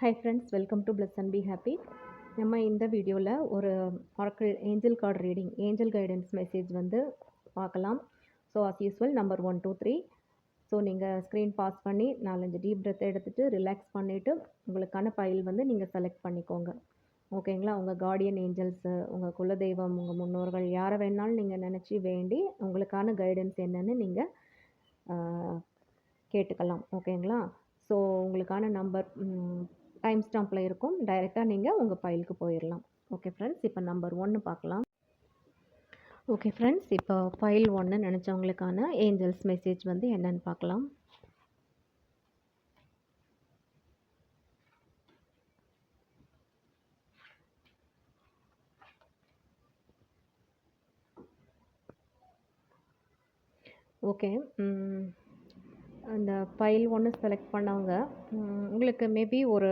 Hi friends welcome to plus and be happy நம்ம இந்த வீடியோவில் ஒரு oracle angel card reading angel guidance message வந்து பார்க்கலாம். So as usual number one two three so நீங்கள் screen pause பண்ணி நாலஞ்சு டீப் பிரெத் எடுத்துகிட்டு ரிலாக்ஸ் பண்ணிவிட்டு உங்களுக்கான ஃபைல் வந்து நீங்கள் செலக்ட் பண்ணிக்கோங்க. ஓகேங்களா உங்கள் கார்டியன் ஏஞ்சல்ஸு உங்கள் குலதெய்வம் உங்கள் முன்னோர்கள் யாரை வேணாலும் நீங்கள் நினச்சி வேண்டி உங்களுக்கான கைடன்ஸ் என்னன்னு நீங்கள் கேட்டுக்கலாம். ஓகேங்களா ஸோ உங்களுக்கான நம்பர் டைம் ஸ்டாம்பில் இருக்கும். டைரெக்டாக நீங்கள் உங்கள் ஃபைலுக்கு போயிடலாம் ஓகே ஃப்ரெண்ட்ஸ் இப்போ நம்பர் ஒன்று பார்க்கலாம். ஓகே ஃப்ரெண்ட்ஸ் இப்போ ஃபைல் ஒன்று நினச்சவங்களுக்கான ஏஞ்சல்ஸ் மெசேஜ் வந்து என்னன்னு பார்க்கலாம். ஓகே ஃபைல் ஒன்று செலக்ட் பண்ணவங்க உங்களுக்கு மேபி ஒரு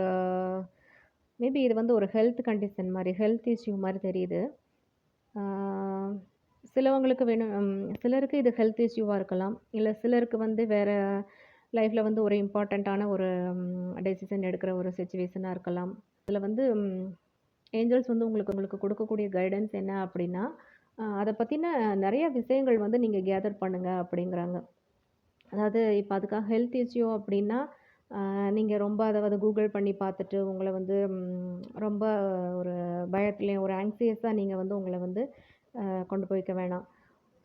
மேபி இது வந்து ஒரு ஹெல்த் கண்டிஷன் மாதிரி ஹெல்த் இஷ்யூ மாதிரி தெரியுது. சிலவங்களுக்கு வேணும் சிலருக்கு இது ஹெல்த் இஷ்யூவாக இருக்கலாம். இல்லை சிலருக்கு வந்து வேறு லைஃப்பில் வந்து ஒரு இம்பார்ட்டண்ட்டான ஒரு டெசிஷன் எடுக்கிற ஒரு சுச்சுவேஷனாக இருக்கலாம். இதில் வந்து ஏஞ்சல்ஸ் வந்து உங்களுக்கு உங்களுக்கு கொடுக்கக்கூடிய கைடன்ஸ் என்ன அப்படின்னா அதை பற்றின நிறைய விஷயங்கள் வந்து நீங்கள் கேதர் பண்ணுங்கள் அப்படிங்கிறாங்க. அதாவது இப்போ அதுக்காக ஹெல்த் இஷ்யூ அப்படின்னா நீங்கள் ரொம்ப அதாவது கூகுள் பண்ணி பார்த்துட்டு உங்களை வந்து ரொம்ப ஒரு பயத்துலேயும் ஒரு ஆங்ஸியஸாக நீங்கள் வந்து உங்களை வந்து கொண்டு போய்க்க வேணாம்.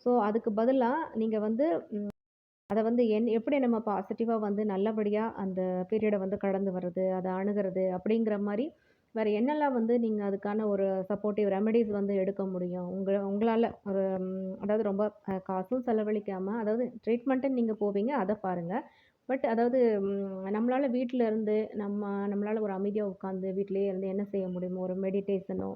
ஸோ அதுக்கு பதிலாக நீங்கள் வந்து அதை வந்து என் எப்படி நம்ம பாசிட்டிவாக வந்து நல்லபடியாக அந்த பீரியடை வந்து கடந்து வர்றது அதை அணுகிறது அப்படிங்கிற மாதிரி வேறு என்னெல்லாம் வந்து நீங்கள் அதுக்கான ஒரு சப்போர்ட்டிவ் ரெமெடிஸ் வந்து எடுக்க முடியும்? உங்கள் உங்களால் ஒரு அதாவது ரொம்ப காசும் செலவழிக்காமல் அதாவது ட்ரீட்மெண்ட்டுன்னு நீங்கள் போவீங்க அதை பாருங்கள் பட் அதாவது நம்மளால் வீட்டில் இருந்து நம்ம நம்மளால் ஒரு அமைதியாக உட்காந்து வீட்டிலேயே இருந்து என்ன செய்ய முடியுமோ ஒரு மெடிடேஷனோ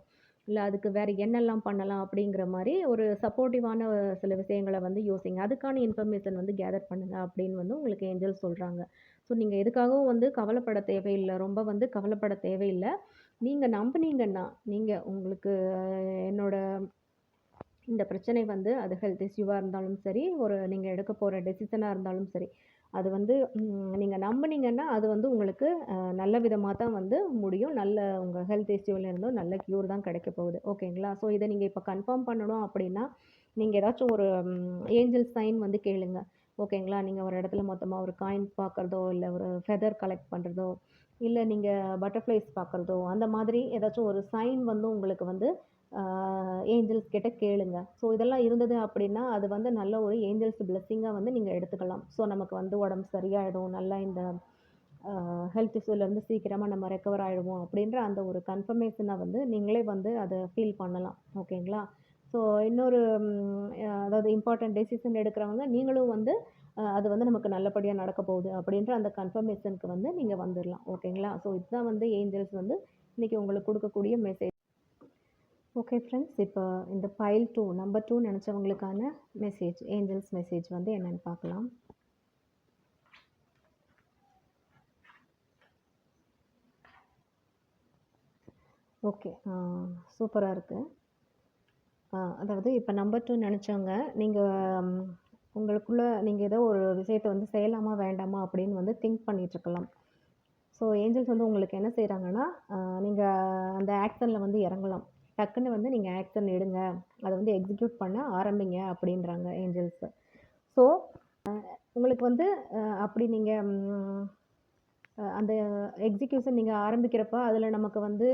இல்லை அதுக்கு வேறு என்னெல்லாம் பண்ணலாம் அப்படிங்கிற மாதிரி ஒரு சப்போர்ட்டிவான சில விஷயங்களை வந்து யோசிங்க. அதுக்கான இன்ஃபர்மேஷன் வந்து கேதர் பண்ணுங்க அப்படின்னு வந்து உங்களுக்கு ஏஞ்சல் சொல்கிறாங்க ஸோ நீங்கள் எதுக்காகவும் வந்து கவலைப்பட தேவையில்லை. ரொம்ப வந்து கவலைப்பட தேவையில்லை. நீங்கள் நம்புனீங்கன்னா நீங்கள் உங்களுக்கு என்னோடய என்னோட இந்த பிரச்சனை வந்து அது ஹெல்த் இஷ்யூவாக இருந்தாலும் சரி ஒரு நீங்கள் எடுக்க போகிற டெசிஷனாக இருந்தாலும் சரி அது வந்து நீங்கள் நம்புனீங்கன்னா அது வந்து உங்களுக்கு நல்ல விதமாக தான் வந்து முடியும். நல்ல உங்கள் ஹெல்த் இஷ்யூவிலேருந்தும் நல்ல க்யூர் தான் கிடைக்க போகுது. ஓகேங்களா ஸோ இதை நீங்கள் இப்போ கன்ஃபார்ம் பண்ணணும் அப்படின்னா நீங்கள் ஏதாச்சும் ஒரு ஏஞ்சல் சைன் வந்து கேளுங்க. ஓகேங்களா நீங்கள் ஒரு இடத்துல மொத்தமாக ஒரு காயின் பார்க்குறதோ இல்லை ஒரு ஃபெதர் கலெக்ட் பண்ணுறதோ இல்லை நீங்கள் பட்டர்ஃப்ளைஸ் பார்க்குறதோ அந்த மாதிரி ஏதாச்சும் ஒரு சைன் வந்து உங்களுக்கு வந்து ஏஞ்சல்ஸ் கிட்ட கேளுங்க. ஸோ இதெல்லாம் இருந்தது அப்படின்னா அது வந்து நல்ல ஒரு ஏஞ்சல்ஸ் பிளெஸ்ஸிங்காக வந்து நீங்கள் எடுத்துக்கலாம். ஸோ நமக்கு வந்து உடம்பு சரியாயிடும். நல்லா இந்த ஹெல்த் இஷ்யூலேருந்து சீக்கிரமாக நம்ம ரெக்கவர் ஆகிடுவோம் அப்படின்ற அந்த ஒரு கன்ஃபர்மேஷனை வந்து நீங்களே வந்து அதை ஃபீல் பண்ணலாம். ஓகேங்களா ஸோ இன்னொரு அதாவது இம்பார்ட்டண்ட் டெசிஷன் எடுக்கிறவங்க நீங்களும் வந்து அது வந்து நமக்கு நல்லபடியாக நடக்க போகுது அப்படின்ற அந்த கன்ஃபர்மேஷனுக்கு வந்து நீங்கள் வந்துடலாம் ஓகேங்களா? ஸோ இதுதான் வந்து ஏஞ்சல்ஸ் வந்து இன்றைக்கி உங்களுக்கு கொடுக்கக்கூடிய மெசேஜ் ஓகே ஃப்ரெண்ட்ஸ் இப்போ இந்த ஃபைல் டூ நம்பர் டூ நினச்சவங்களுக்கான மெசேஜ் ஏஞ்சல்ஸ் மெசேஜ் வந்து என்னென்னு பார்க்கலாம். ஓகே சூப்பராக இருக்குது அதாவது இப்போ நம்பர் டூ நினச்சவங்க நீங்கள் உங்களுக்குள்ளே நீங்கள் ஏதோ ஒரு விஷயத்தை வந்து செய்யலாமா வேண்டாமா அப்படின்னு வந்து திங்க் பண்ணிகிட்ருக்கலாம் ஸோ ஏஞ்சல்ஸ் வந்து உங்களுக்கு என்ன செய்கிறாங்கன்னா நீங்கள் அந்த ஆக்ஷனில் வந்து இறங்கலாம். டக்குன்னு வந்து நீங்கள் ஆக்ஷன் எடுங்க. அதை வந்து எக்ஸிக்யூட் பண்ண ஆரம்பிங்க அப்படின்றாங்க ஏஞ்சல்ஸு ஸோ உங்களுக்கு வந்து அப்படி நீங்கள் அந்த எக்ஸிக்யூஷன் நீங்கள் ஆரம்பிக்கிறப்ப அதில் நமக்கு வந்து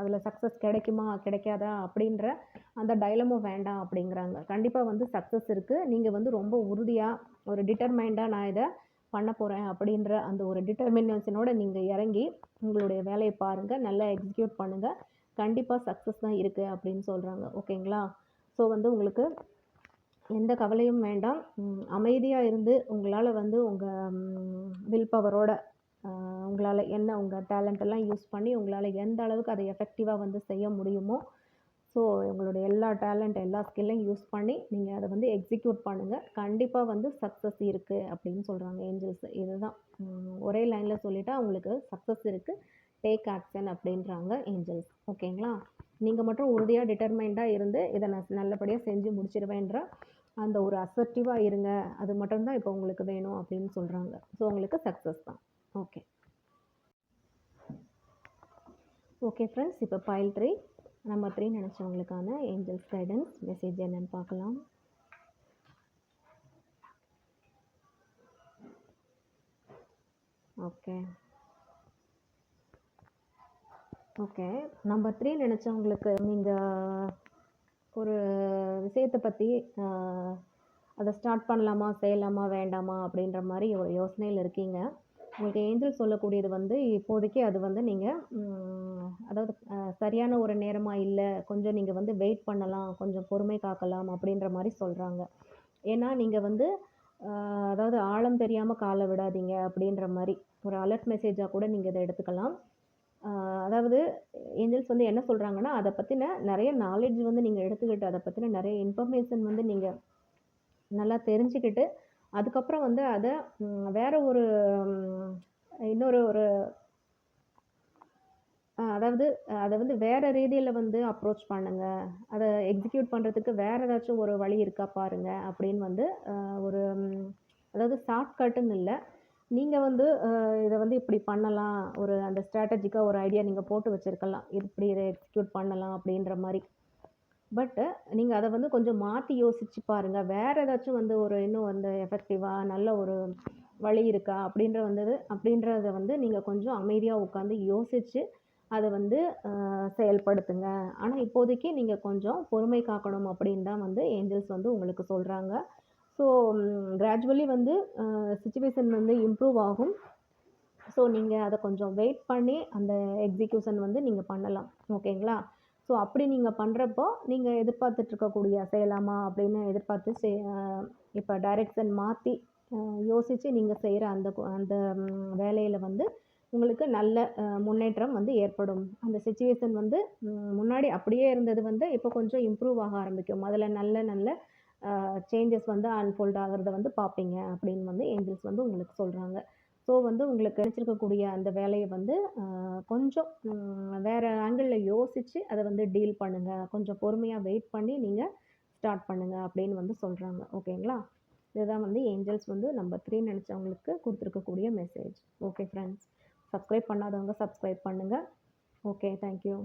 அதில் சக்ஸஸ் கிடைக்குமா கிடைக்காதா அப்படின்ற அந்த டைலமும் வேண்டாம் அப்படிங்கிறாங்க. கண்டிப்பாக வந்து சக்ஸஸ் இருக்குது நீங்கள் வந்து ரொம்ப உறுதியாக ஒரு டிட்டர்மைண்டாக நான் இதை பண்ண போகிறேன் அப்படின்ற அந்த ஒரு டிட்டர்மினேஷனோட நீங்கள் இறங்கி உங்களுடைய வேலையை பாருங்கள் நல்லா எக்ஸிக்யூட் பண்ணுங்கள் கண்டிப்பாக சக்ஸஸ் தான் இருக்குது அப்படின்னு சொல்கிறாங்க ஓகேங்களா? ஸோ வந்து உங்களுக்கு எந்த கவலையும் வேண்டாம். அமைதியாக இருந்து உங்களால் வந்து உங்கள் வில் பவரோட உங்களால் என்ன உங்கள் டேலண்ட்டெல்லாம் யூஸ் பண்ணி உங்களால் எந்த அளவுக்கு அதை எஃபெக்டிவாக வந்து செய்ய முடியுமோ ஸோ உங்களுடைய எல்லா டேலண்ட் எல்லா ஸ்கில்லையும் யூஸ் பண்ணி நீங்கள் அதை வந்து எக்ஸிக்யூட் பண்ணுங்கள் கண்டிப்பாக வந்து சக்ஸஸ் இருக்குது அப்படின்னு சொல்கிறாங்க ஏஞ்சல்ஸ் இதுதான். ஒரே லைனில் சொல்லிட்டா உங்களுக்கு சக்ஸஸ் இருக்குது டேக் ஆக்ஷன் அப்படின்றாங்க ஏஞ்சல்ஸ் ஓகேங்களா நீங்கள் மட்டும் உறுதியாக டிட்டர்மைண்டாக இருந்து இதை நான் நல்லபடியாக செஞ்சு முடிச்சிருவேன்ற அந்த ஒரு அசர்ட்டிவாக இருங்க. அது மட்டும்தான் இப்போ உங்களுக்கு வேணும் அப்படின்னு சொல்கிறாங்க ஸோ உங்களுக்கு சக்ஸஸ் தான். ஓகே ஓகே ஃப்ரெண்ட்ஸ் இப்போ பைல் த்ரீ நம்பர் த்ரீ நினச்சவங்களுக்கான ஏஞ்சல்ஸ் கைடன்ஸ் மெசேஜ் என்னன்னு பார்க்கலாம். ஓகே ஓகே நம்பர் த்ரீ நினச்சவங்களுக்கு நீங்கள் ஒரு விஷயத்தை பற்றி அதை ஸ்டார்ட் பண்ணலாமா செய்யலாமா வேண்டாமா அப்படின்ற மாதிரி ஒரு யோசனையில் இருக்கீங்க. உங்களுக்கு ஏஞ்சல் சொல்லக்கூடியது வந்து இப்போதைக்கு அது வந்து நீங்கள் அதாவது சரியான ஒரு நேரமாக இல்லை கொஞ்சம் நீங்கள் வந்து வெயிட் பண்ணலாம் கொஞ்சம் பொறுமை காக்கலாம் அப்படின்ற மாதிரி சொல்கிறாங்க ஏன்னா நீங்கள் வந்து அதாவது ஆழம் தெரியாமல் காலை விடாதீங்க அப்படின்ற மாதிரி ஒரு அலர்ட் மெசேஜாக கூட நீங்கள் இதை எடுத்துக்கலாம். அதாவது ஏஞ்சல்ஸ் வந்து என்ன சொல்கிறாங்கன்னா அதை பற்றின நிறைய நாலேஜ் வந்து நீங்கள் எடுத்துக்கிட்டு அதை பற்றின நிறைய இன்ஃபர்மேஷன் வந்து நீங்கள் நல்லா தெரிஞ்சுக்கிட்டு அதுக்கப்புறம் வந்து அதை வேறு வேற ஒரு இன்னொரு ஒரு அதாவது அதை வந்து வேறு ரீதியில் வந்து அப்ரோச் பண்ணுங்கள் அதை எக்ஸிக்யூட் பண்ணுறதுக்கு வேறு ஏதாச்சும் ஒரு வழி இருக்கா பாருங்கள் அப்படின்னு வந்து ஒரு அதாவது ஷார்ட்கட்டுன்னு இல்லை. நீங்கள் வந்து இதை வந்து இப்படி பண்ணலாம். ஒரு அந்த ஸ்ட்ராட்டஜிக்காக ஒரு ஐடியா நீங்கள் போட்டு வச்சுருக்கலாம். இப்படி இதை எக்ஸிக்யூட் பண்ணலாம் அப்படின்ற மாதிரி. பட்டு நீங்கள் அதை வந்து கொஞ்சம் மாற்றி யோசிச்சு பாருங்கள் வேறு ஏதாச்சும் வந்து ஒரு இன்னும் வந்து எஃபெக்டிவாக நல்ல ஒரு வழி இருக்கா? அப்படின்ற வந்தது அப்படின்றத வந்து நீங்கள் கொஞ்சம் அமைதியாக உட்காந்து யோசித்து அதை வந்து செயல்படுத்துங்க. ஆனால் இப்போதைக்கு நீங்கள் கொஞ்சம் பொறுமை காக்கணும் அப்படின்னு தான் வந்து ஏஞ்சல்ஸ் வந்து உங்களுக்கு சொல்கிறாங்க ஸோ கிராஜுவலி வந்து சுச்சுவேஷன் வந்து இம்ப்ரூவ் ஆகும். ஸோ நீங்கள் அதை கொஞ்சம் வெயிட் பண்ணி அந்த எக்ஸிக்யூஷன் வந்து நீங்கள் பண்ணலாம். ஓகேங்களா ஸோ அப்படி நீங்கள் பண்ணுறப்போ நீங்கள் எதிர்பார்த்துட்ருக்கக்கூடிய செய்யலாமா அப்படின்னு எதிர்பார்த்து செய் இப்போ டைரெக்ஷன் மாற்றி யோசித்து நீங்கள் செய்கிற அந்த அந்த வேலையில் வந்து உங்களுக்கு நல்ல முன்னேற்றம் வந்து ஏற்படும். அந்த சுச்சுவேஷன் வந்து முன்னாடி அப்படியே இருந்தது வந்து இப்போ கொஞ்சம் இம்ப்ரூவ் ஆக ஆரம்பிக்கும். அதில் நல்ல நல்ல சேஞ்சஸ் வந்து அன்ஃபோல்ட் ஆகிறத வந்து பார்ப்பீங்க அப்படின்னு வந்து ஏஞ்சல்ஸ் வந்து உங்களுக்கு சொல்கிறாங்க ஸோ வந்து உங்களுக்கு கிடைச்சிருக்கக்கூடிய அந்த வேலையை வந்து கொஞ்சம் வேறு ஆங்கிளில் யோசித்து அதை வந்து டீல் பண்ணுங்கள் கொஞ்சம் பொறுமையாக வெயிட் பண்ணி நீங்கள் ஸ்டார்ட் பண்ணுங்கள் அப்படின்னு வந்து சொல்கிறாங்க ஓகேங்களா? இதுதான் வந்து ஏஞ்சல்ஸ் வந்து நம்பர் த்ரீ நினச்சவங்களுக்கு கொடுத்துருக்கக்கூடிய மெசேஜ் ஓகே ஃப்ரெண்ட்ஸ் சப்ஸ்கிரைப் பண்ணாதவங்க சப்ஸ்கிரைப் பண்ணுங்கள் ஓகே தேங்க்யூ